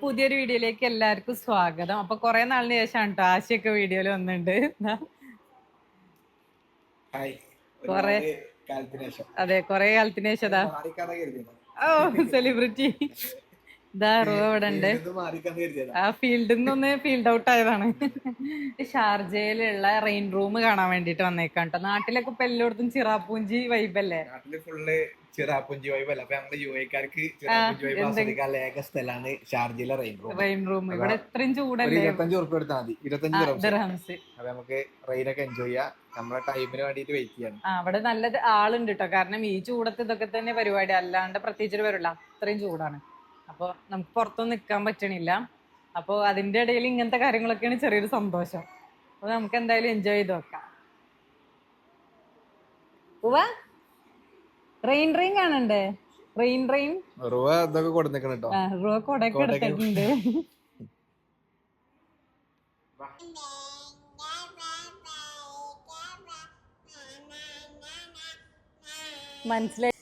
പുതിയൊരു വീഡിയോയിലേക്ക് എല്ലാവർക്കും സ്വാഗതം. അപ്പൊ കുറെ നാളിന് ശേഷമാണ് കേട്ടോ ആശയൊക്കെ വീഡിയോയിൽ വന്നിട്ടുണ്ട് ഹായ് കൊറേ- അതെ കൊറേ കാലത്തിന് ശേഷം. ഓ സെലിബ്രിറ്റി ആ ഫീൽഡിൽ നിന്നൊന്ന് ഫീൽഡ് ഔട്ട് ആയതാണ്. ഷാർജയിലുള്ള റെയിൻ റൂം കാണാൻ വേണ്ടിട്ട് വന്നേക്കാം കേട്ടോ നാട്ടിലൊക്കെ ഇപ്പൊ എല്ലായിടത്തും ചിറാപ്പൂഞ്ചി വൈബല്ലേ നാട്ടിൽ ഫുള്ള് ചിറാപ്പുഞ്ചി വൈബല്ല അപ്പൊ നമ്മുടെ യു എക്കാർക്ക് ചിറാപ്പുഞ്ചി വൈബ് ആസ്വദിക്കാൻ ഏക സ്ഥലമാണ് ഷാർജയിലെ റെയിൻ റൂം. Rain room. ഇവിടെ ഇത്രയും ഒരു ചൂടല്ലേ ഇരുപത്തഞ്ച് ഉറുപ്പ് എടുത്താൽ മതി. ഇരുപത്തഞ്ച് അപ്പൊ നമുക്ക് റെയിൻ ഒക്കെ എൻജോയ് ചെയ്യാം. നമ്മുടെ ടൈമിന് വേണ്ടിട്ട് വെയിറ്റ് ചെയ്യണം. അവിടെ നല്ല ആളുണ്ട് കേട്ടോ കാരണം ഈ ചൂടത്ത് ഇതൊക്കെ തന്നെ പരിപാടി. അല്ലാണ്ട് പ്രത്യേകിച്ച് വരില്ല അത്രയും ചൂടാണ്. അപ്പോൾ നമുക്ക് പുറത്തൊന്നും നിൽക്കാൻ പറ്റണില്ല. അപ്പോൾ അതിന്റെ ഇടയിൽ ഇങ്ങനത്തെ കാര്യങ്ങളൊക്കെയാണ് ചെറിയൊരു സന്തോഷം. അപ്പോൾ നമുക്ക് എന്തായാലും എൻജോയ് ചെയ്ത് നോക്കാം. റെയിൻ റെയിൻ കാണണ്ടേ? റെയിൻ റെയിൻ റുവ ഇതൊക്കെ കൊടുത്തേക്കണം കേട്ടോ റുവ കൊടയൊക്കെ എടുത്തിട്ടുണ്ട്. മനസ്സിലായി?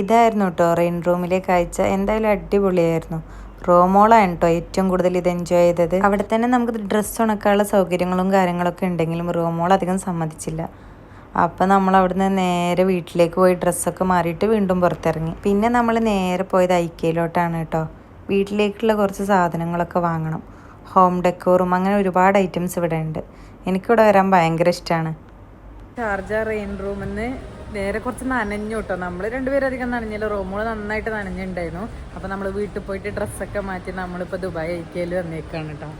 ഇതായിരുന്നു കേട്ടോ റെയിൻ റൂമിലെ കാഴ്ച. എന്തായാലും അടിപൊളിയായിരുന്നു. റോമോളാണ് കേട്ടോ ഏറ്റവും കൂടുതൽ ഇത് എൻജോയ് ചെയ്തത്. അവിടെ തന്നെ നമുക്ക് ഡ്രസ്സ് ഉണക്കാനുള്ള സൗകര്യങ്ങളും കാര്യങ്ങളൊക്കെ ഉണ്ടെങ്കിലും റോമോൾ അധികം സമ്മതിച്ചില്ല. അപ്പം നമ്മൾ അവിടുന്ന് നേരെ വീട്ടിലേക്ക് പോയി ഡ്രസ്സൊക്കെ മാറിയിട്ട് വീണ്ടും പുറത്തിറങ്ങി. പിന്നെ നമ്മൾ നേരെ പോയത് ഐക്കയിലോട്ടാണ് കേട്ടോ വീട്ടിലേക്കുള്ള കുറച്ച് സാധനങ്ങളൊക്കെ വാങ്ങണം. ഹോം ഡെക്കോറും അങ്ങനെ ഒരുപാട് ഐറ്റംസ് ഇവിടെ ഉണ്ട്. എനിക്കിവിടെ വരാൻ ഭയങ്കര ഇഷ്ടമാണ് ഷാർജ റെയിൻ റൂമിന്ന് നേരെ കുറച്ച് നനഞ്ഞു കേട്ടോ. നമ്മൾ രണ്ടുപേരും അധികം നനഞ്ഞില്ല. റൂമുകൾ നന്നായിട്ട് നനഞ്ഞിട്ടുണ്ടായിരുന്നു അപ്പൊ നമ്മൾ വീട്ടിൽ പോയിട്ട് ഡ്രസ്സൊക്കെ മാറ്റി നമ്മളിപ്പോൾ ദുബായ് ഐക്കയിൽ വന്നേക്കാണ് കേട്ടോ.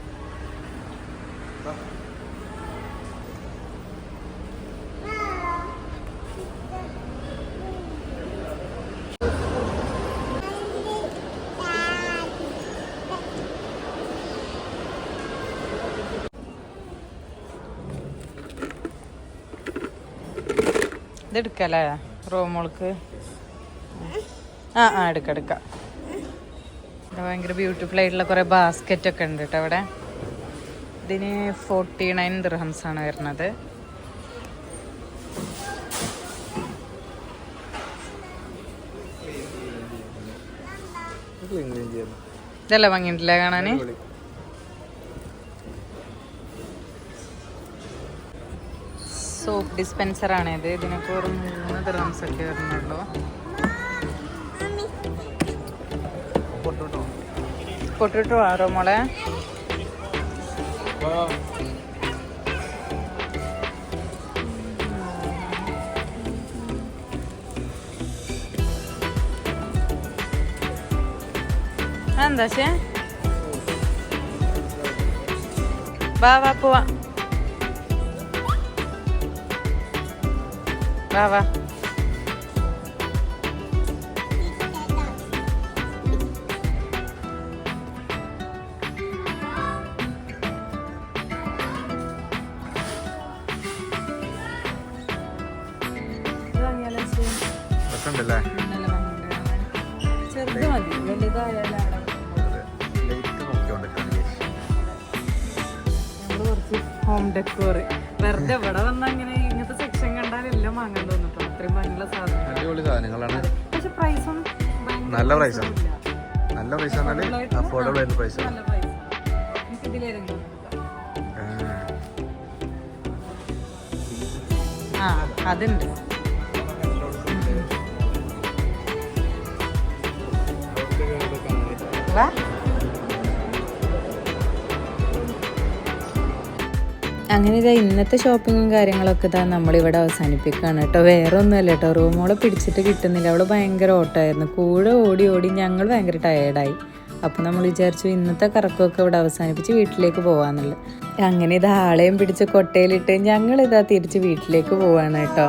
ഇതെടുക്കല്ലേ? റൂമുകൾക്ക് ആ ആ എടുക്ക എടുക്ക. ഭയങ്കര ബ്യൂട്ടിഫുൾ ആയിട്ടുള്ള കുറെ ബാസ്ക്കറ്റ് ഒക്കെ ഉണ്ട് കേട്ടോ അവിടെ. ഇതിന് ഫോർട്ടി നയൻ ദിർഹംസ് ആണ് വരുന്നത്. ഇതല്ല ഭംഗിണ്ടല്ലേ ഭംഗിയുണ്ടല്ലേ കാണാന്? സോപ്പ് ഡിസ്പെൻസർ ആണ് ഇത്. ഇതിനൊക്കെ ഒരു മൂന്ന് ദിർഹംസ് ഒക്കെ വരുന്നുള്ളൂ. പൊട്ടോട്ടോ. ആറോ മോളെ? എന്താ ശേ? വാ വാ പോവാ. വാ വാ? രസമുണ്ടല്ലേ. ചെറുത് മതി. വലുതായാലും ഹോം ഡെക്കോർ വെറുതെ ഇവിടെ വന്ന അങ്ങനെ അടിപൊളി സാധനങ്ങളാണ്. നല്ല പ്രൈസാണ്. നല്ല പ്രൈസ് എന്നാൽ അഫോർഡബിൾ ആയിട്ടുള്ള പ്രൈസാണ് പ്രൈസ് അതുണ്ട്. വാ. അങ്ങനെ ഇതാ ഇന്നത്തെ ഷോപ്പിങ്ങും കാര്യങ്ങളൊക്കെ ഇതാ നമ്മളിവിടെ അവസാനിപ്പിക്കുകയാണ് കേട്ടോ. വേറെ ഒന്നുമല്ല കേട്ടോ റൂമോളെ പിടിച്ചിട്ട് കിട്ടുന്നില്ല. അവൾ ഭയങ്കര ഓട്ടമായിരുന്നു. കൂടെ ഓടി ഓടി ഞങ്ങൾ ഭയങ്കര ടയേർഡായി അപ്പം നമ്മൾ വിചാരിച്ചു ഇന്നത്തെ കറക്കമൊക്കെ ഇവിടെ അവസാനിപ്പിച്ച് വീട്ടിലേക്ക് പോകാന്നുള്ളത് അങ്ങനെ ഇത് ആളെയും പിടിച്ച് കൊട്ടയിലിട്ട് ഞങ്ങളിതാ തിരിച്ച് വീട്ടിലേക്ക് പോവാണ് കേട്ടോ.